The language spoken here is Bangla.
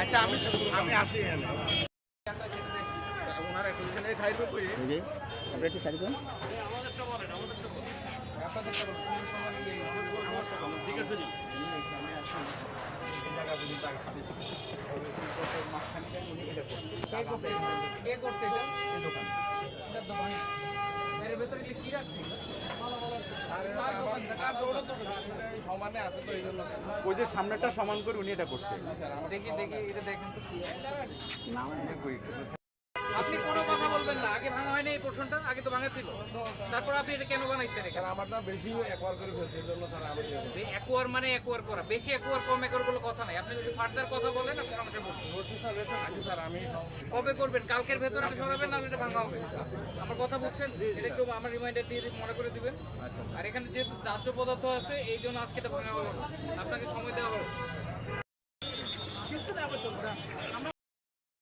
আচ্ছা আমি আমি আসি এখানে। ওনার এখানে খাইবে কই? এই যে আপনি একটু সাইড করুন। ওই যে সামনেটা সমান করে উনি এটা করছে। দেখি দেখি এটা দেখেন তো এই পোর্শনটা আগে তো ভাঙা ছিল। তারপর আপনি এটা কেন বানাইছেন এখানে? আমার বেশি একবার করে ফেলছে জন্য তারা একোয়ার মানে একোয়ার করা। বেশি একোয়ার কম একবার বলে কথা নাই। আপনি যদি ফার্দার কথা বলেন আপনার আমাকে বলছি আচ্ছা স্যার আমি কবে করবেন? কালকের ভেতরে সরাবেন না এটা ভাঙা হবে। আমার কথা বুঝছেন? এটা একটু আমার রিমাইন্ডার দিয়ে মনে করে দিবেন। আচ্ছা, আচ্ছা। আর এখানে যেহেতু দাহ্য পদার্থ আছে এই জন্য আজকে এটা ভাঙা হলো আপনাকে সময় দেওয়া হলো। আমরা